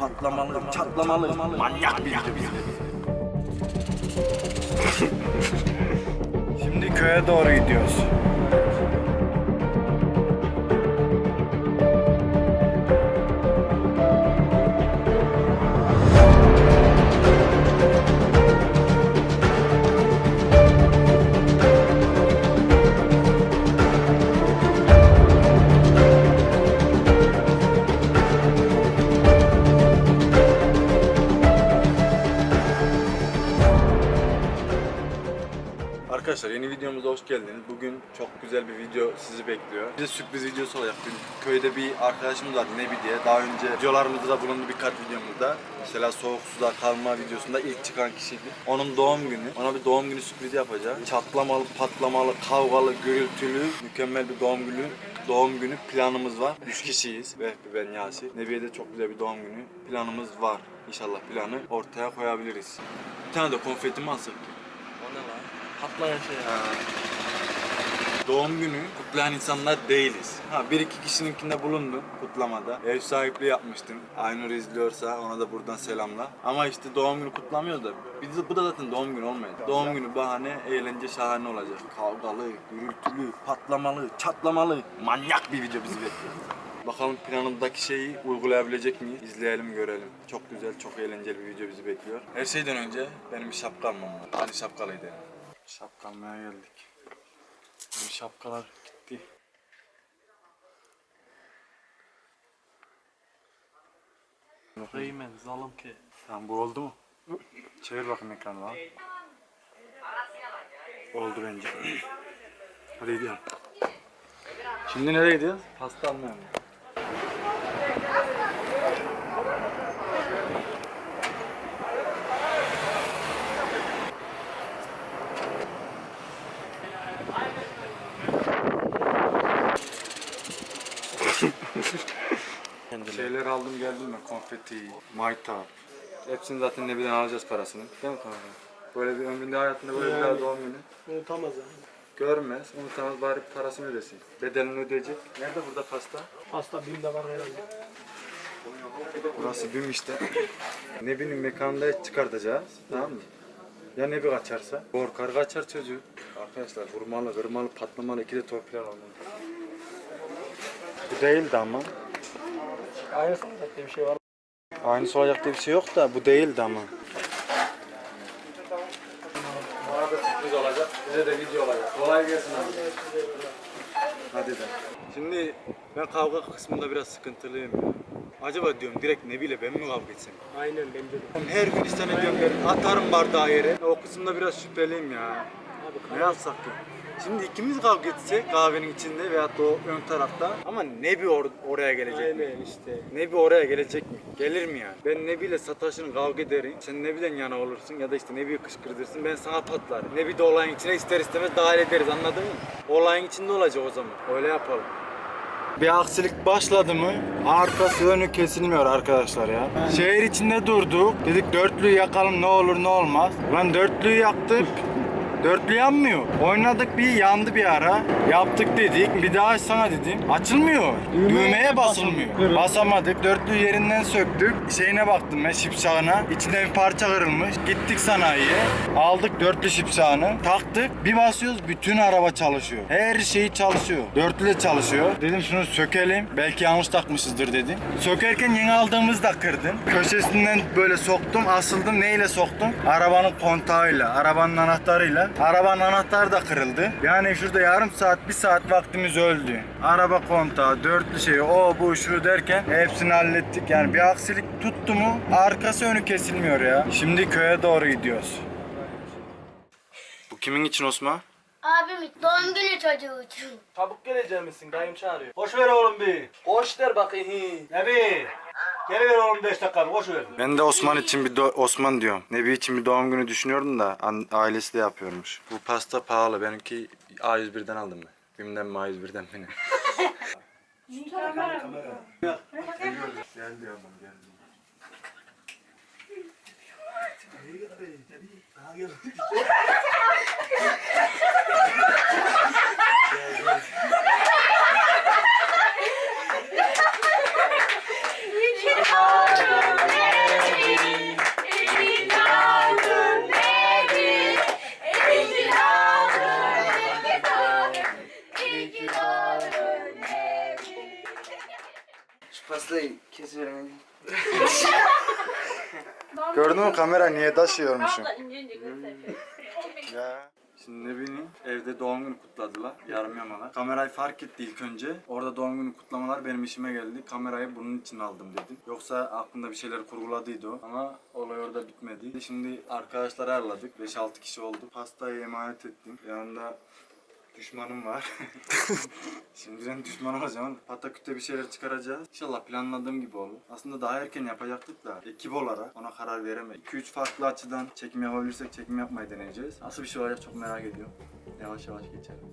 patlamalı, çatlamalı, manyak bir bekliyor. Şimdi köye doğru gidiyoruz. Çok güzel bir video sizi bekliyor. Bize sürpriz videosu olacak. Dün köyde bir arkadaşımız vardı Nebi diye. Daha önce videolarımızda da bulundu birkaç videomuzda. Mesela soğuk suda kalma videosunda ilk çıkan kişiydi. Onun doğum günü. Ona bir doğum günü sürprizi yapacağız. Çatlamalı, patlamalı, kavgalı, gürültülü, mükemmel bir doğum günü doğum günü planımız var. Üç kişiyiz. Vehbi, ben, Yasir. Nebi'ye de çok güzel bir doğum günü planımız var. İnşallah planı ortaya koyabiliriz. Bir tane de konfeti mi alsak ki? O ne lan? Patlayan şey ya. Doğum günü kutlayan insanlar değiliz. Ha bir iki kişininkinde bulundum kutlamada. Ev sahipliği yapmıştım. Aynur izliyorsa ona da buradan selamla. Ama işte doğum günü kutlamıyoruz da biz bu da zaten doğum günü olmayacak. Doğum günü bahane, eğlence şahane olacak. Kavgalı, gürültülü, patlamalı, çatlamalı, manyak bir video bizi bekliyor. Bakalım planımdaki şeyi uygulayabilecek miyiz? İzleyelim görelim. Çok güzel, çok eğlenceli bir video bizi bekliyor. Her şeyden önce benim bir şapka almam var. Hadi şapkalıydı. Şapka almaya geldik. Şapkalar gitti. Reymen, zalim ki. Tamam bu oldu mu? Çevir bakayım ekranı lan. Oldu bence. Hadi gidelim. Şimdi nereye gidiyoruz? Pasta almaya mı? Şeyler aldım geldim mi? Konfeti, maytap. Hepsini zaten ne bilen alacağız parasını. Değil mi kanka? Böyle bir ömründe hayatında böyle bir daha doğum günü. Unutamaz yani. Görmez, unutamaz bari parasını ödesin. Bedelini ödeyecek. Nerede burada pasta? Hasta BİM'de var herhalde. Burası BİM işte. Nebi'nin mekanında çıkartacağız. Tamam mı? Ya Nebi kaçarsa? Korkar kaçar çocuğu. Arkadaşlar vurmalı, kırmalı, patlamalı iki de torpil alalım. Bu değildi ama. Aynı sanat diye bir şey var. Aynısı olacak diye bir şey yok da bu değildi ama. Bana da sürpriz olacak. Bize de video olacak. Kolay gelsin abi. Hadi de. Şimdi ben kavga kısmında biraz sıkıntılıyım ya. Acaba diyorum direkt Nebi'yle ben mi kavga etsem? Aynen bence de. Her gün istene diyorum ben atarım bardağı yere. O kısımda biraz şüpheliyim ya. Abi Ne yapsak ya? Şimdi ikimiz kavga etsek kahvenin içinde veyahut da o ön tarafta ama Nebi or- oraya gelecek mi? Aynen işte. Nebi oraya gelecek mi? Gelir mi yani? Ben Nebi'yle sataşın kavga ederim. Sen Nebi'den yana olursun ya da işte Nebi'yi kışkırtırsın. Ben sana patlarım. Nebi de olayın içine ister istemez dahil ederiz anladın mı? Olayın içinde olacak o zaman. Öyle yapalım. Bir aksilik başladı mı arkası önü kesilmiyor arkadaşlar ya. Şehir içinde durduk. Dedik dörtlüyü yakalım ne olur ne olmaz. Lan dörtlüyü yaktık. Dörtlü yanmıyor. Oynadık bir yandı bir ara. Yaptık dedik. Bir daha açsana dedim. Açılmıyor. Düğmeye basılmıyor. Basamadık. Dörtlüyü yerinden söktük. Şeyine baktım ben şipşağına. İçinde bir parça kırılmış. Gittik sanayiye. Aldık dörtlü şipşağını. Taktık. Bir basıyoruz bütün araba çalışıyor. Her şey çalışıyor. Dörtlü de çalışıyor. Dedim şunu sökelim. Belki yanlış takmışızdır dedim. Sökerken yeni aldığımızı da kırdım. Köşesinden böyle soktum. Asıldım. Neyle soktum? Arabanın kontağıyla. Arabanın anahtarıyla. Arabanın anahtarı da kırıldı. Yani şurada yarım saat, bir saat vaktimiz öldü. Araba kontağı, dörtlü şey, o bu şu derken hepsini hallettik. Yani bir aksilik tuttu mu arkası önü kesilmiyor ya. Şimdi köye doğru gidiyoruz. Bu kimin için Osman? Abimin doğum günü çocuğu için. Çabuk geleceğim misin? Dayım çağırıyor. Koş ver oğlum bir. Koş der bakayım. Ne bir? Geliver oğlum 5 dakika koş ver. Ben de Osman için bir do- Osman diyorum. Nebi için bir doğum günü düşünüyordum da an- ailesi de yapıyormuş. Bu pasta pahalı. Benimki A101'den aldım ben. Bim'den mi A101'den mi ne? Pastayı kesiverin Gördün mü kamera niye taşıyormuşum? Göster. Ya. Şimdi Nebi'nin evde doğum günü kutladılar. Yarım yamalar. Kamerayı fark etti ilk önce. Orada doğum günü kutlamalar benim işime geldi. Kamerayı bunun için aldım dedim. Yoksa aklında bir şeyler kurguladıydı o. Ama olay orada bitmedi. Şimdi arkadaşları ayarladık. 5-6 kişi oldu. Pastayı emanet ettim. Yanında düşmanım var. Şimdiden düşman olacağım. Pataküte bir şeyler çıkaracağız. İnşallah planladığım gibi olur. Aslında daha erken yapacaktık da ekip olarak ona karar veremedik. 2-3 farklı açıdan çekim yapabilirsek çekim yapmayı deneyeceğiz. Nasıl bir şey olacak çok merak ediyorum. Yavaş yavaş geçelim.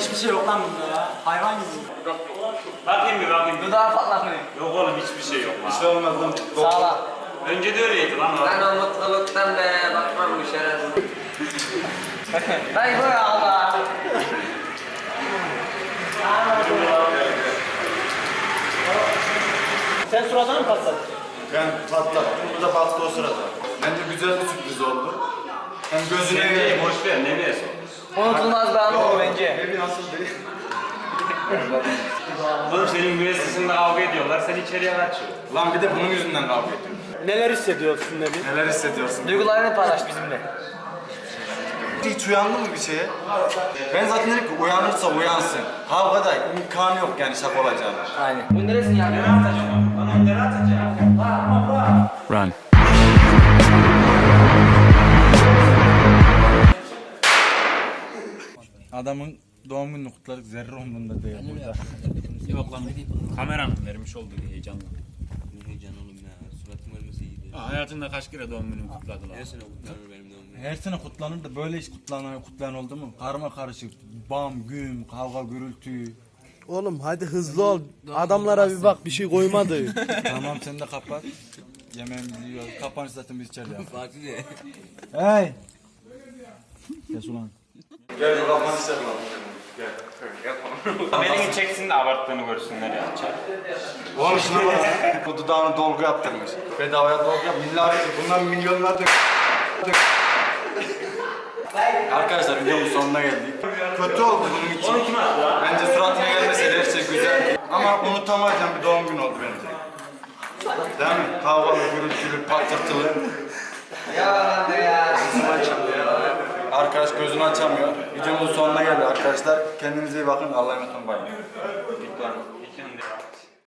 hiçbir şey yok lan bunda ya. Hayvan gibi. Bakayım bir bakayım. Dudağı patlatmıyor. Yok oğlum hiçbir şey yok lan. Bir şey olmaz lan. Sağ ol. Önce de öyleydi lan. Ben o mutluluktan be bakmam bu şerefsiz. Dayı bu ya Allah. Sen suratına mı patladın? Ben patlattım. Bu da battı o sırada. Bence güzel bir sürpriz oldu. Hem gözüne Nebiye boş ver Nebiye sor. Unutulmaz bir an oldu bence. Evi nasıl değil? Oğlum senin müessesinde kavga ediyorlar sen içeriye kaçıyorsun. Lan bir de bunun yüzünden kavga ediyorum. Neler hissediyorsun Nebi? Neler hissediyorsun? Duygularını paylaş bizimle. Hiç uyandın mı bir şeye? Ben zaten dedim ki uyanırsa uyansın. Kavga da imkanı yok yani şaka olacağını. Aynen. Bu neresin ya? Nereye atacağım? Bana atacağım? Run. Adamın doğum gününü kutladık zerre umurunda değil burada. Yok lan kameranın vermiş olduğu heyecanla. Ne heyecan oğlum ya. Suratım ölmesi iyiydi. Aa, hayatında kaç kere doğum günümü kutladılar? Her sene kutlanır benim doğum günüm. Her sene kutlanır da böyle hiç kutlanan, kutlayan oldu mu? Karma karışık, bam, güm, kavga, gürültü. Oğlum hadi hızlı ol. Adamlara bir bak bir şey koymadı. tamam sen de kapat. Yemeğimizi yiyoruz. Kapanış zaten biz içeride. Fatih de. Hey! Kes ulan. Gel kapanış yapalım. Kamerayı çeksin de abarttığını görsünler ya. Oğlum şuna bak. Bu dudağını dolgu yaptırmış. Bedavaya dolgu yap. Milyar, bundan milyonlarca Arkadaşlar videonun sonuna geldik. Kötü oldu bunun için. Bence suratına gelmese her şey güzel. Ama unutamayacağım bir doğum günü oldu bence. Değil mi? Kavgalı, gürültülü, patırtılı. Yalan ya. Arkadaş gözünü açamıyor. Videomuzun sonuna geldi arkadaşlar. Kendinize iyi bakın. Allah'a emanet olun. İki yönde.